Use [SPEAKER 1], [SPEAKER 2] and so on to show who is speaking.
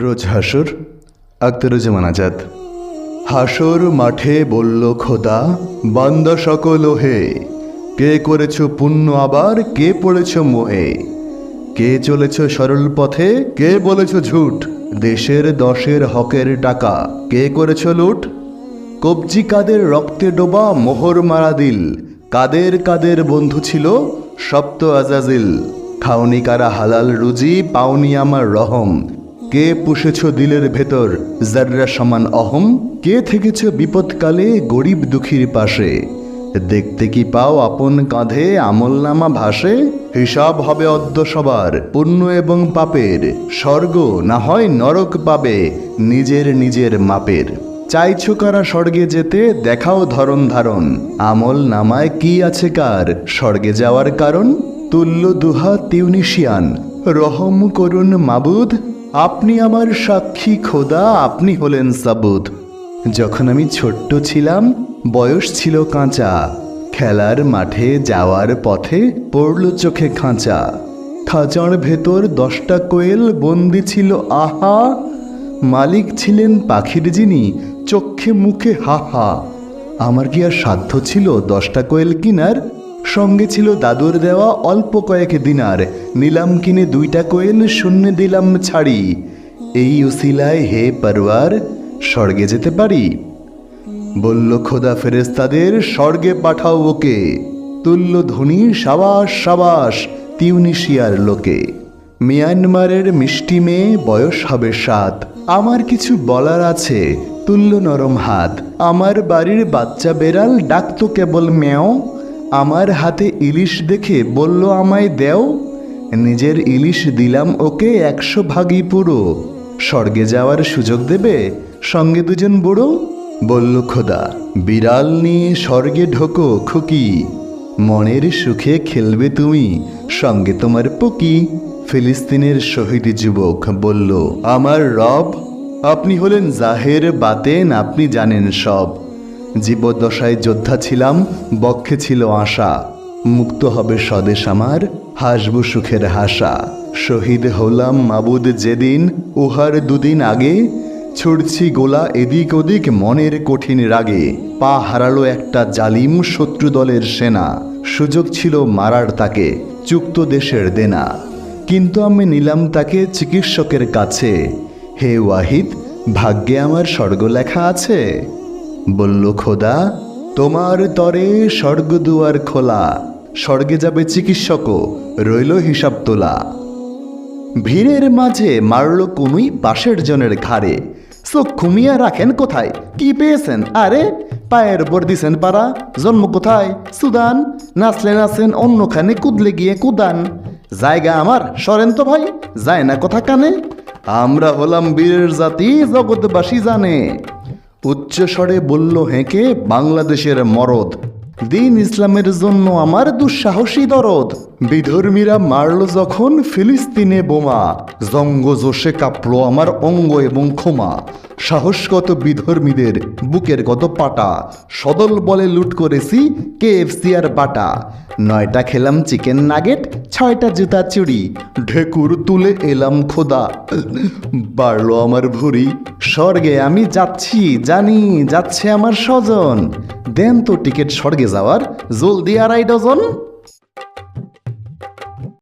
[SPEAKER 1] রোজ হাসর আক্তারুজ্জামান আজাদ। হাসর মাঠে বলল, খোদা, বান্দা সকল হে কে করেছ পুণ্য আবার, কে পড়েছ মোহে? কে চলেছ সরল পথে, কে বলেছ ঝুট? দেশের দশের হকের টাকা, কে করেছ লুট? কবজি কাদের রক্তে ডোবা, মোহর মারা দিল? কাদের কাদের বন্ধু ছিল, সপ্ত আজাজিল? খাওনি কারা হালাল রুজি, পাওনি আমার রহম। কে পুষেছ দিলের ভেতর জাররা সমান অহম? কে থেকেছ বিপদকালে গরিব দুঃখীর পাশে? দেখতে কি পাও আপন কাঁধে আমল নামা ভাসে? হিসাব হবে অদ্য সবার, পুণ্য এবং পাপের। স্বর্গ না হয় নরক পাবে, নিজের নিজের মাপের। চাইছো কারা স্বর্গে যেতে? দেখাও ধরন ধারণ। আমল নামায় কি আছে কার? স্বর্গে যাওয়ার কারণ? তুল্য দুহা তিউনিশিয়ান রহম করুন মাবুদ। আপনি আমার সাক্ষী খোদা, আপনি হলেন সাবুদ যখন আমি ছোট্ট ছিলাম, বয়স ছিল কাঁচা। খেলার মাঠে যাওয়ার পথে পড়ল চোখে খাঁচা। খাঁচার ভেতর দশটা কোয়েল, বন্দি ছিল, আহা! মালিক ছিলেন পাখির যিনি, চোখে মুখে হা হা। আমার কি আর সাধ্য ছিল দশটা কোয়েল কিনার? সঙ্গে ছিল দাদুর দেওয়া অল্প কয়েক দিনার। নিলাম কিনে দুইটা কোয়েল শূন্য দিলাম ছাড়ি। এই উসিলায় হে পরওয়ার স্বর্গে যেতে পারি? বলল খোদা ফেরেস্তাদের স্বর্গে পাঠাও ওকে। তুল্য ধ্বনি সাবাস সাবাস, তিউনিশিয়ার লোকে। মিয়ানমারের মিষ্টি মেয়ে বয়স হবে সাত। আমার কিছু বলার আছে, তুল্য নরম হাত। আমার বাড়ির বাচ্চা বেড়াল ডাকতো কেবল মেও আমার হাতে ইলিশ দেখে বলল আমায় দেও, নিজের ইলিশ দিলাম ওকে একশো ভাগই পুরো। স্বর্গে যাওয়ার সুযোগ দেবে, সঙ্গে দুজন বুড়ো? বলল, খোদা, বিড়াল নিয়ে স্বর্গে ঢোকো, খুকি। মনের সুখে খেলবে তুমি, সঙ্গে তোমার পকি। ফিলিস্তিনের শহীদ যুবক বলল, আমার রব, আপনি হলেন জাহের বাতেন, আপনি জানেন সব। জীবদ্দশায় যোদ্ধা ছিলাম, বক্ষে ছিল আশা। মুক্ত হবে স্বদেশ আমার, হাসব সুখের হাসা। শহীদ হলাম মাবুদ যেদিন, উহার দুদিন আগে। ছুড়ছি গোলা এদিক ওদিক মনের কঠিন রাগে। পা হারালো একটা জালিম শত্রু দলের সেনা। সুযোগ ছিল মারার তাকে, চুক্ত দেশের দেনা। কিন্তু আমি নিলাম তাকে চিকিৎসকের কাছে। হে ওয়াহিদ, ভাগ্যে আমার স্বর্গ লেখা আছে? বলল, খোদা, তোমার তরে স্বর্গদুয়ার খোলা। স্বর্গে যাবে চিকিৎসকও, রইল হিসাব তোলা। ভিড়ের মাঝে মারল কুমি পাশের জনের ঘাড়ে। চোখ ঘুমিয়ে রাখেন কোথায়? কি পেয়েছেন? আরে, পায়ের উপর দিছেন পারা। জন্ম কোথায়? সুদান। নাচলে নাচেন অন্যখানে কুদলে গিয়ে কুদান। জায়গা আমার, সরেন তো ভাই, যায় না কথা কানে। আমরা হলাম বীরের জাতি, জগৎবাসী জানে। উচ্চ স্বরে বলল হেঁকে বাংলাদেশের মরদ। দিন ইসলামের জন্য আমার দুঃসাহসী দরদ। বিধর্মীরা মারল যখন ফিলিস্তিনে বোমা। জঙ্গ জোশে কাঁপল আমার অঙ্গ এবং ক্ষমা। সাহস কত বিধর্মীদের বুকের কত পাটা সদল বলে লুট করেছি কেএফসি আর বাটা। নয়টা খেলাম চিকেন নাগেট, ছয়টা জুতা চুড়ি ঢেকুর তুলে এলাম খোদা। বাড়লো আমার ভুরি স্বর্গে আমি যাচ্ছি, জানি যাচ্ছে আমার স্বজন। দেন তো টিকিট স্বর্গে যাওয়ার, জলদি আড়াই ডজন।